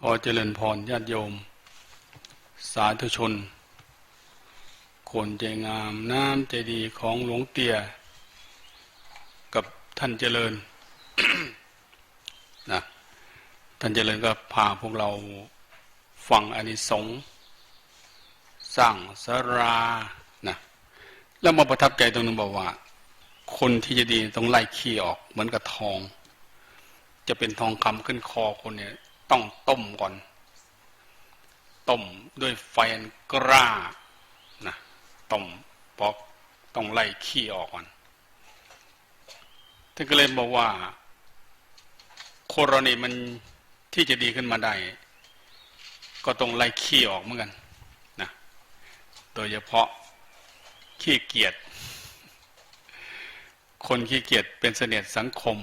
ขอเจริญพรญาติโยม สาธุชน คนใจงามน้ำใจดีของหลวงเตียกับท่านเจริญนะท่านเจริญก็พาพวกเราฟังอานิสงส์สร้างสรานะแล้วมาประทับใจตรงนึงบอกว่า คนที่จะดีต้องไล่ขี้ออกเหมือนกับทอง จะเป็นทองคำขึ้นคอคนเนี่ย ต้องต้มก่อน ต้มด้วยไฟอันกล้านะต้มเพราะต้องไล่ขี้ออกก่อนท่านก็เลยบอกว่าครนีมันที่จะดีขึ้นมาได้ ก็ต้องไล่ขี้ออกเหมือนกันนะโดยเฉพาะขี้เกียจคนขี้เกียจเป็นเสนียดสังคม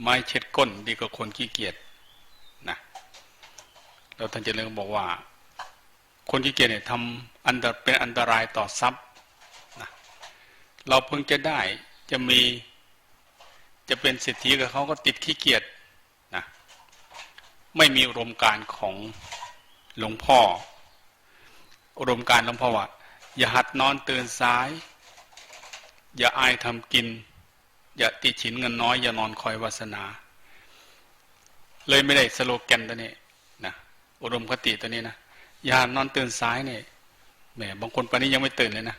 ไม้เช็ดก้นดีกว่าคนขี้เกียจ แล้วท่านเจริญบอกว่า คนขี้เกียจเนี่ยทำอันตรเป็นอันตรายต่อทรัพย์นะเราเพิ่งจะได้จะมีจะเป็นเศรษฐีกับเขาก็ติดขี้เกียจนะไม่มีอุดมการของหลวงพ่ออุดมการหลวงพ่อว่าอย่าหัดนอนตื่นสาย อย่าอายทำกิน อย่าติดฉินเงินน้อย อย่านอนคอยวาสนา เลยไม่ได้สโลแกนตัวนี้ อุดมคติตัวนี้นะยานอนตื่นสายเนี่ยแหมบางคนปานนี้ยังไม่ตื่นเลยนะ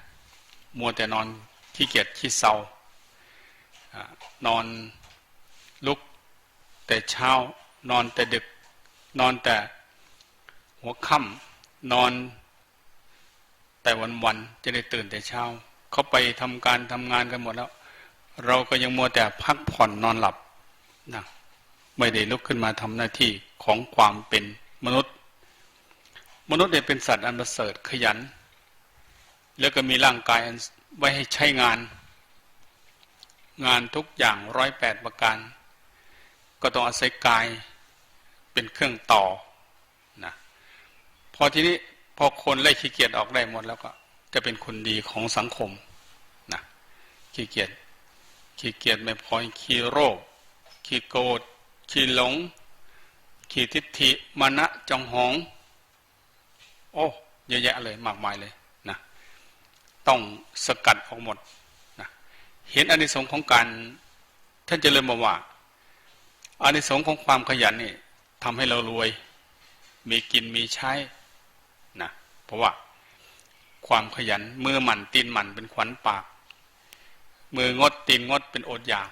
มัวแต่นอนขี้เกียจขี้เศร้านอนลุกแต่เช้านอนแต่ดึก นอนแต่หัวค่ำนอนแต่วันวันจะได้ตื่นแต่เช้า เขาไปทำการทำงานกันหมดแล้ว เราก็ยังมัวแต่พักผ่อนนอนหลับนะไม่ได้ลุกขึ้นมาทำหน้าที่ของความเป็นมนุษย์ มนุษย์เนี่ยเป็นสัตว์อันประเสริฐขยัน แล้วก็มีร่างกายไว้ให้ใช้งาน งานทุกอย่างร้อยแปดประการ ก็ต้องอาศัยกายเป็นเครื่องต่อนะพอทีนี้พอคนไล่ขี้เกียจออกได้หมดแล้วก็จะเป็นคนดีของสังคมนะขี้เกียจขี้เกียจไม่พอขี้โรคขี้โกรธขี้หลงขี้ทิฏฐิมานะจองหอง โอ้เยอะแยะเลยมากมายเลยนะต้องสกัดออกหมดนะเห็นอานิสงส์ของการท่านจเจริญบอกว่าอานิสงส์ของความขยันนี่ทำให้เรารวย มีกินมีใช้นะเพราะว่าความขยันมือหมันตีนหมันเป็นขวัญปาก มืองดตีนงดเป็นอดอยาก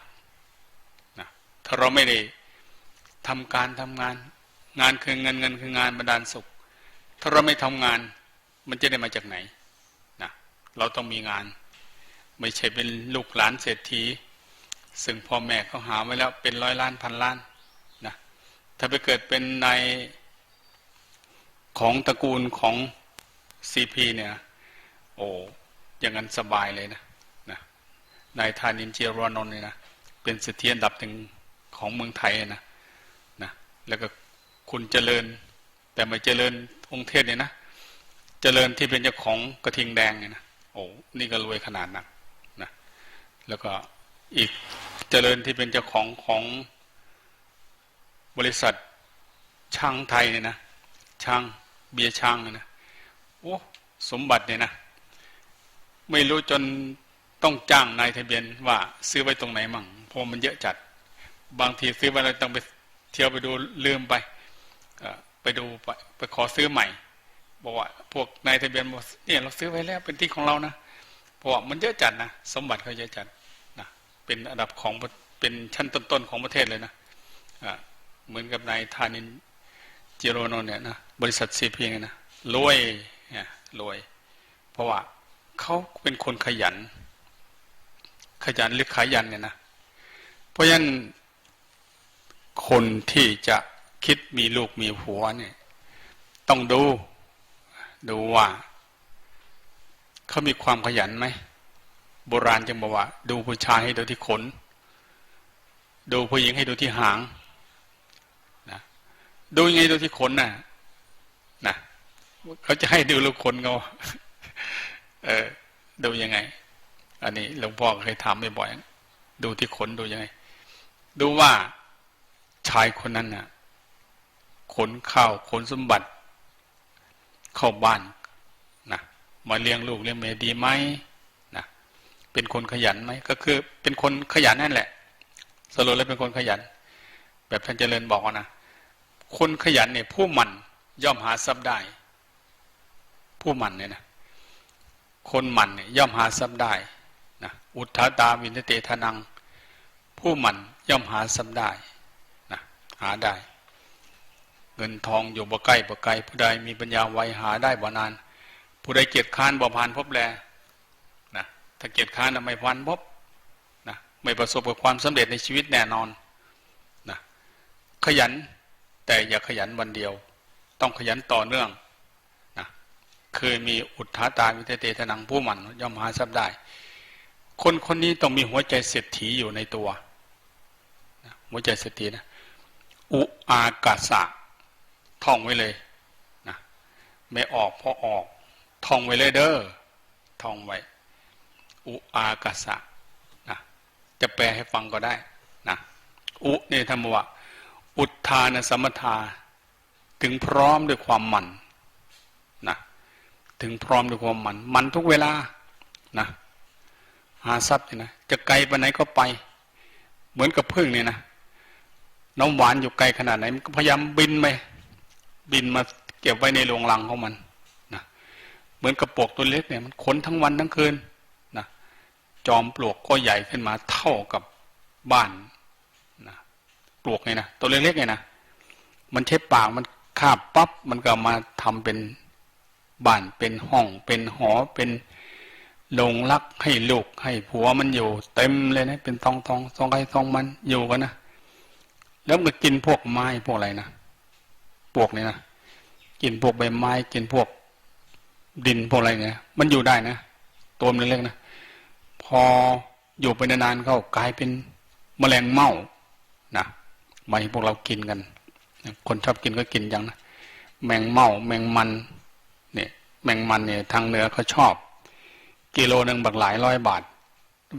นะถ้าเราไม่ได้ทำการทำงาน งานคือเงินเงินคืองานบันดาลสุข ถ้าเราไม่ทำงาน มันจะได้มาจากไหนนะเราต้องมีงาน ไม่ใช่เป็นลูกหลานเศรษฐี ซึ่งพ่อแม่เขาหาไว้แล้วเป็นร้อยล้านพันล้านนะถ้าไปเกิดเป็นในของตระกูลของซีพีเนี่ย โอ้อย่างนั้นสบายเลยนะนะนายธานินเจียรวนนท์เนี่ยนะเป็นเสถียรอันดับหนึ่งของเมืองไทยนะนะแล้วก็คุณเจริญแต่ไม่เจริญ องค์เทศเนี่ยนะเจริญที่เป็นเจ้าของกระทิงแดงเนี่ยนะโอ้นี่ก็รวยขนาดนักนะแล้วก็อีกเจริญที่เป็นเจ้าของของบริษัทช่างไทยเนี่ยนะช่างเบียร์ช่างนะโอ้สมบัติเนี่ยนะไม่รู้จนต้องจ้างนายทะเบียนว่าซื้อไว้ตรงไหนมั่งเพราะมันเยอะจัด บางทีซื้อไว้เราต้องไปเที่ยวไปดูลืมไป ไปดูไปไปขอซื้อใหม่ บอกว่าพวกนายทะเบียนบอกเนี่ยเราซื้อไว้แล้วเป็นที่ของเรานะเพราะว่ามันเยอะจัดนะสมบัติเขาเยอะจัดนะเป็นอันดับของเป็นชั้นต้นๆของประเทศเลยนะะเหมือนกับนายธานินจิโรโนเนี่ยนะบริษัทซีพีเนี่ยนะรวยเนี่ยรวย เพราะว่าเขาเป็นคนขยัน ขยันหรือขยันเนี่ยนะเพราะฉะนั้นคนที่จะ คิดมีลูกมีผัวเนี่ย ต้องดู ดูว่า เขามีความขยันไหมโบราณจึงบอกว่า ดูผู้ชายให้ดูที่ขน ดูผู้หญิงให้ดูที่หางนะดูยังไงดูที่ขนน่ะนะเขาจะให้ดูลูกขนเขาเออดูยังไง อันนี้หลวงพ่อเคยถามบ่อยๆดูที่ขนดูยังไง ดูว่าชายคนนั้นน่ะ ขนข้าวขนสมบัติ เข้าบ้านนะมาเลี้ยงลูกเลี้ยงเมียดีไหมนะเป็นคนขยันไหมก็คือเป็นคนขยันนั่นแหละ สรุปแล้วเป็นคนขยัน แบบท่านเจริญบอกนะคนขยันเนี่ยผู้มันย่อมหาทรัพย์ได้ ผู้มันเนี่ยนะคนมันเนี่ยย่อมหาทรัพย์ได้นะอุทธาตาวินเตทนัง ผู้มันย่อมหาทรัพย์ได้นะหาได้ งินทองอยู่บ่ใกล้บ่ไกลผู้ใดมีปัญญาไวหาได้บ่นาน ผู้ใดเกียจค้านบ่ผ่านพบแลนะถ้าเกียจค้านน่ะไม่ผ่านพบนะไม่ประสบกับความสำเร็จในชีวิตแน่นอนนะขยันแต่อย่าขยันวันเดียว ต้องขยันต่อเนื่องนะเคยมีอุทธาตาวิเตเตทนังผู้มันย่อมหาทรัพย์ได้ คนคนนี้ต้องมีหัวใจเศรษฐีอยู่ในตัวนะหัวใจเศรษฐีนะอุอากาสะ ท่องไว้เลยนะไม่ออกพอออก ท่องไว้เลยเด้อท่องไว้อุอากาสะนะจะแปลให้ฟังก็ได้นะอุเนี่ยธรรมว่าอุทานสมถาถึงพร้อมด้วยความมันนะถึงพร้อมด้วยความมันมันทุกเวลานะหาทรัพย์เนี่ยนะจะไกลไปไหนก็ไป เหมือนกับพึ่งเนี่ยนะน้ำหวานอยู่ไกลขนาดไหนมันก็พยายามบินไป บินมาเก็บไว้ในโรงลังของมันนะเหมือนกระปกตัวเล็กเนี่ยมันขนทั้งวันทั้งคืนนะจอมปลวกก็ใหญ่ขึ้นมาเท่ากับบ้านนะปลวกไงนะตัวเล็กๆไงนะมันใช้ปากมันคาบปั๊บมันก็มาทำเป็นบ้านเป็นห้องเป็นหอเป็นโรงรักให้ลูกให้ผัวมันอยู่ เต็มเลยนะเป็นทองทองทองใครทองมันอยู่กันนะแล้วมันก็กินพวกไม้พวกอะไรนะ พวกเนี้นะกินพวกใบไม้ กินพวกดินพวกอะไรเนี่ย มันอยู่ได้นะตัวมันเล็กๆนะพออยู่ไปนานๆเข้ากลายเป็นแมลงเม่านะไม่พวกเรากินกัน คนชอบกินก็กินยังนะแมงเม่าแมงมันเนี่ยแมงมันเนี่ยทางเหนือเขาชอบ กิโลหนึ่งบักหลายร้อยบาท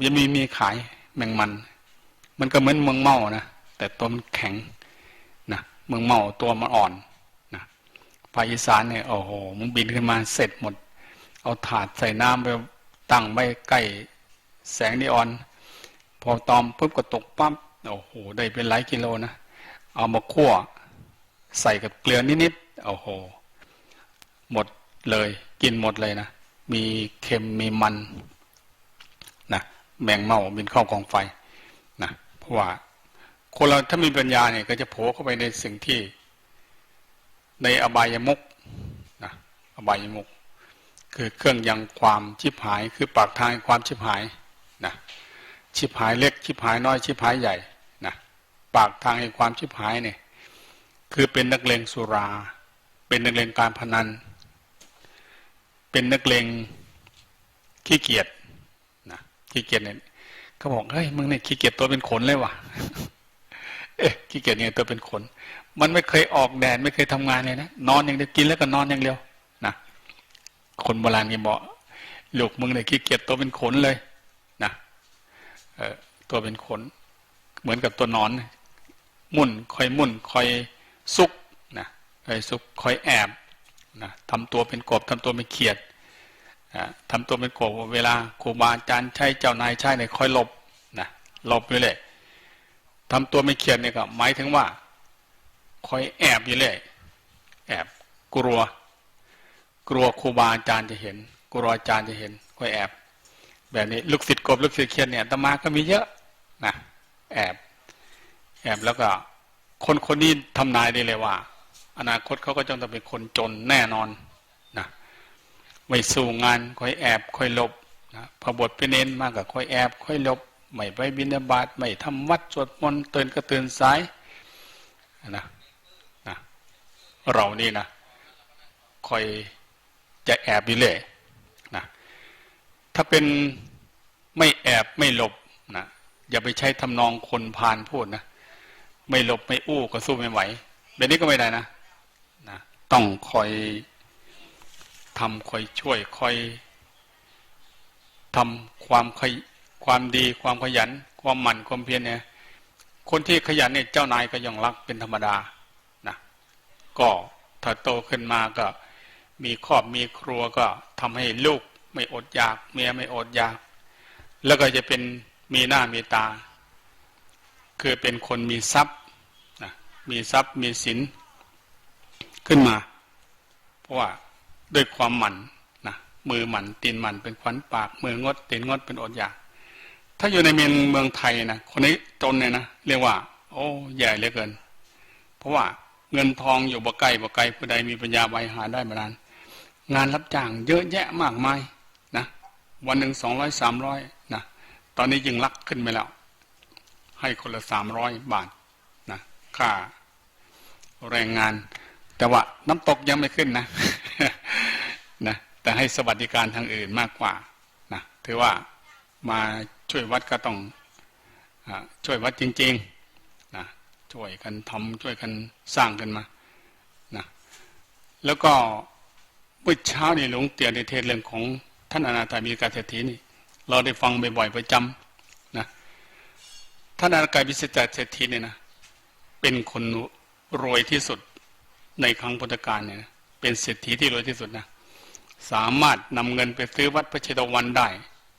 จะมีมีขายแมงมัน มันก็เหมือนเมืองเม่านะแต่ตัวมันแข็ง มืองเมาตัวมันอ่อนนะภาคอีสานเนี่ยโอ้โหมันบินขึ้นมาเสร็จหมด เอาถาดใส่น้ำไปตั้งไว้ใกล้แสงนีออน พอตอมปุ๊บก็ตกปั๊บโอ้โหได้เป็นหลายกิโลนะเอามาคั่วใส่กับเกลือนิดๆโอ้โห หมดเลยกินหมดเลยนะ มีเค็มมีมันนะแมงเม่าบินเข้ากองไฟนะเพราะว่า คนเราถ้ามีปัญญาเนี่ยก็จะโผล่เข้าไปในสิ่งที่ ในอบายมุกนะอบายมุก คือเครื่องยังความชิบหาย คือปากทางความชิบหายนะชิบหายเล็กชิบหายน้อยชิบหายใหญ่นะปากทางแห่งความชิบหายเนี่ยคือเป็นนักเลงสุรา เป็นนักเลงการพนัน เป็นนักเลงขี้เกียจนะขี้เกียจเนี่ยเขาบอกเฮ้ยมึงเนี่ยขี้เกียจตัวเป็นขนเลยว่ะ เอ๊ะขี้เกียจเนี่ยตัวเป็นขน มันไม่เคยออกแดดไม่เคยทำงานเลยนะนอนอย่างเดียวกินแล้วก็นอนอย่างเดียวนะคนโบราณก็บอกลูกมึงเนี่ยขี้เกียจตัวเป็นขนเลยนะเออตัวเป็นขน เหมือนกับตัวนอน มุ่นคอยมุ่นคอยซุกนะคอยซุกคอยแอบนะทำตัวเป็นกบทำตัวเป็นเขียดทำตัวเป็นกบเวลาครูบาอาจารย์ใช่เจ้านายใช่เนี่ยคอยหลบนะหลบอยู่เลย ทำตัวไม่เขียดเนี่ยก็หมายถึงว่าคอยแอบอยู่เลยแอบกลัว กลัวครูบาอาจารย์จะเห็นกลัวอาจารย์จะเห็นคอยแอบ แบบนี้ลูกศิษย์กบลูกศิษย์เขียดเนี่ยตมาก็มีเยอะนะแอบแอบแล้วก็คนคนนี้ทำนายได้เลยว่า อนาคตเขาก็จะต้องเป็นคนจนแน่นอนนะไม่สู่งานคอยแอบคอยหลบนะพอบทไปเน้นมากกับคอยแอบคอยหลบ ไม่ไปบินาบาตไม่ทำวัดสวดมนต์ตื่นก็ตื่นสายนะนะเรานี่นะคอยจะแอบอยู่เลยนะถ้าเป็นไม่แอบไม่หลบนะอย่าไปใช้ทำนองคนพานพูดนะไม่หลบไม่อู้ก็สู้ไม่ไหวแบบนี้ก็ไม่ได้นะนะต้องคอยทำคอยช่วยคอยทำความขย ความดีความขยัน ความหมั่นความเพียรเนี่ยคนที่ขยันเนี่ยเจ้านายก็ย่องรักเป็นธรรมดานะก็ถ้าโตขึ้นมาก็มีครอบมีครัวก็ทำให้ลูกไม่อดอยาก เมียไม่อดอยาก แล้วก็จะเป็นมีหน้ามีตา คือเป็นคนมีทรัพย์นะมีทรัพย์มีสินขึ้นมา เพราะว่าด้วยความหมั่นนะมือหมั่นตีนหมั่นเป็นขวัญปาก มืองดตีนงดเป็นอดอยาก ถ้าอยู่ในเมืองเมืองไทยนะคนนี้จนเนี่ยนะเรียกว่า โอ้ใหญ่เหลือเกิน เพราะว่าเงินทองอยู่บ่ไกลบ่ไกลผู้ใดมีปัญญาไปหาได้มานานงานรับจ้างเยอะแยะมากมายนะวันหนึ่งสองร้อยสามร้อยนะตอนนี้ยิ่งลักขึ้นไปแล้ว ให้คนละสามร้อยบาทนะค่าแรงงาน แต่ว่าน้ำตกยังไม่ขึ้นนะนะแต่ให้สวัสดิการทางอื่นมากกว่านะถือว่ามา ช่วยวัดก็ต้องอช่วยวัดจริงๆนะช่วยกันทำช่วยกันสร้างกันมานะแล้วก็เมื่อเช้านี่หลวงเตียในเทศเรื่องของท่านอนาถามีกาเศรษฐีนี่ เราได้ฟังบ่อยๆประจำนะท่านอนาถามิสจเศรษฐีเนี่ยนะเป็นคนรวยที่สุดในครั้งพุทธกาลเนี่ยนะเป็นเศรษฐีที่รวยที่สุดนะสามารถนำเงินไปซื้อวัดพระเชตวันได้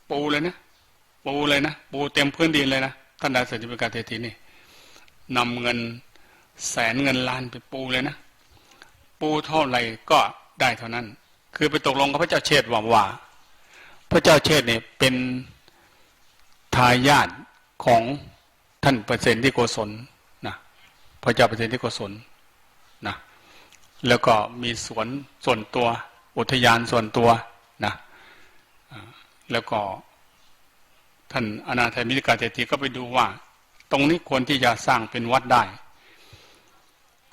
ปูเลยนะ ปูเลยนะ ปูเต็มพื้นดินเลยนะท่านอาจารย์เป็นการเศรษฐีนี่นำเงินแสนเงินล้านไปปูเลยนะ ปูเท่าไหร่ก็ได้เท่านั้น คือไปตกลงกับพระเจ้าเชษฐ์ว่าว่า พระเจ้าเชษฐ์เนี่ยเป็นทายาทของท่านเปอร์เซนที่โกศลนะพระเจ้าเปอร์เซนที่โกศลนะแล้วก็มีสวนส่วนตัวอุทยานส่วนตัวนะแล้วก็ ท่านอนาถมิตรกาเศรษฐีก็ไปดูว่า ตรงนี้ควรที่จะสร้างเป็นวัดได้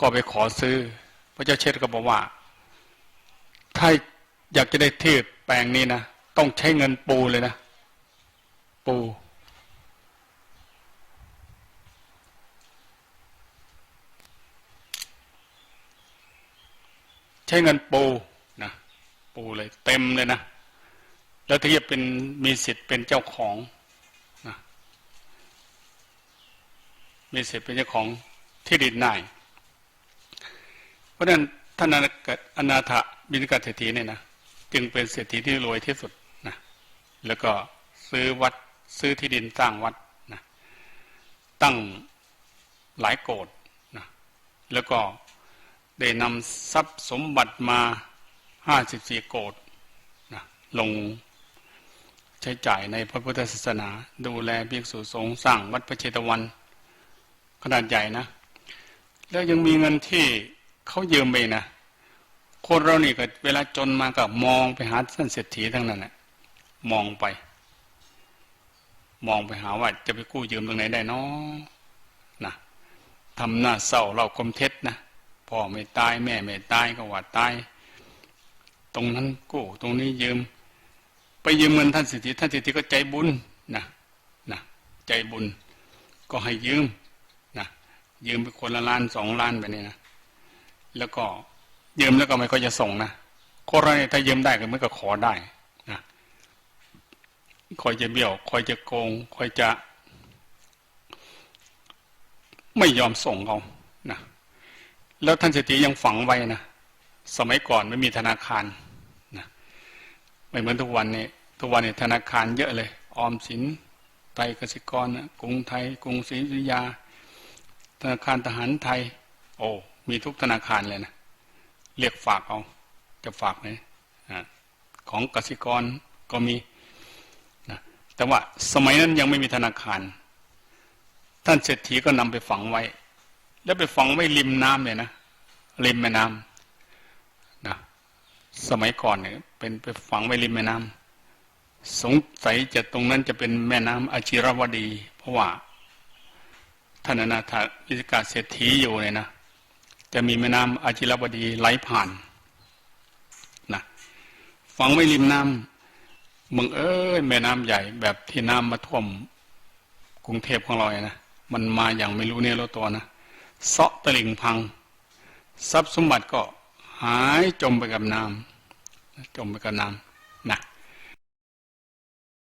ก็ไปขอซื้อ พระเจ้าเชษก็บอกว่า ถ้าอยากจะได้ที่แปลงนี้นะต้องใช้เงินปูเลยนะ ปูใช้เงินปูนะปูเลยเต็มเลยนะ แล้วที่จะเป็นมีสิทธิ์เป็นเจ้าของนะ มีสิทธิ์เป็นเจ้าของที่ดินนายเพราะฉะนั้นท่านอนาถบินกเศรษฐีเนี่ยนะจึงเป็นเศรษฐีที่รวยที่สุดนะแล้วก็ซื้อวัดซื้อที่ดินสร้างวัดนะตั้งหลายโกดนะแล้วก็ได้นำทรัพย์สมบัติมาห้าสิบสี่โกดนะลงใช้จ่ายในพระพุทธศาสนา ดูแลภิกษุสงฆ์สร้างวัดพระเชตวัน ขนาดใหญ่นะ แล้วยังมีเงินที่เขายืมไปนะคนเรานี่ก็เวลาจนมาก็มองไปหาท่านเศรษฐีทั้งนั้นแหละมองไป มองไปหาว่าจะไปกู้ยืมตรงไหนได้นาะนะทำหน้าเศร้าเราคมเท็จนะพ่อไม่ตายแม่ไม่ตายก็ว่าตายตรงนั้นกู้ตรงนี้ยืม ไปยืมเงินท่านเศรษฐีท่านเศรษฐีก็ใจบุญนะนะใจบุญ ก็ให้ยืม ยืมไปคนละล้านสองล้านไปนี่นะแล้วก็ยืมแล้วก็ไม่ก็จะส่งนะคนเราเนี่ยถ้ายืมได้ก็มันก็ขอได้นะคอยจะเบี้ยวคอยจะโกงคอยจะ ไม่ยอมส่งเขานะแล้วท่านเศรษฐียังฝังไว้นะสมัยก่อนไม่มีธนาคารนะไม่เหมือนทุกวันนี้ทุกวันนี้ธนาคารเยอะเลย ออมสินไทยกสิกรนะกรุงไทยกรุงศรีอยุธยา ธนาคารทหารไทย โอ้ มีทุกธนาคารเลยนะ เรียกฝากเอา จะฝากไหนของกสิกรก็มีนะแต่ว่าสมัยนั้นยังไม่มีธนาคาร ท่านเศรษฐีก็นำไปฝังไว้ แล้วไปฝังไว้ริมน้ำเลยนะ ริมแม่น้ำนะสมัยก่อนเนี่ยเป็นไปฝังไว้ริมแม่น้ำสงสัยจะตรงนั้นจะเป็นแม่น้ำอาชิรวดี เพราะว่า ท่านอนาถวิกาเศรษฐีอยู่เนี่ยนะจะมีแม่น้ำอาจิรบดีไหลผ่านนะฝังไว้ริมน้ำมึงเอ้ยแม่น้ำใหญ่แบบที่น้ำมาท่วมกรุงเทพของเราเนี่ยนะมันมาอย่างไม่รู้เนี่ยรู้ตัวนะเซาะตะลิ่งพัง ทรัพย์สมบัติก็หายจมไปกับน้ำจมไปกับน้ำ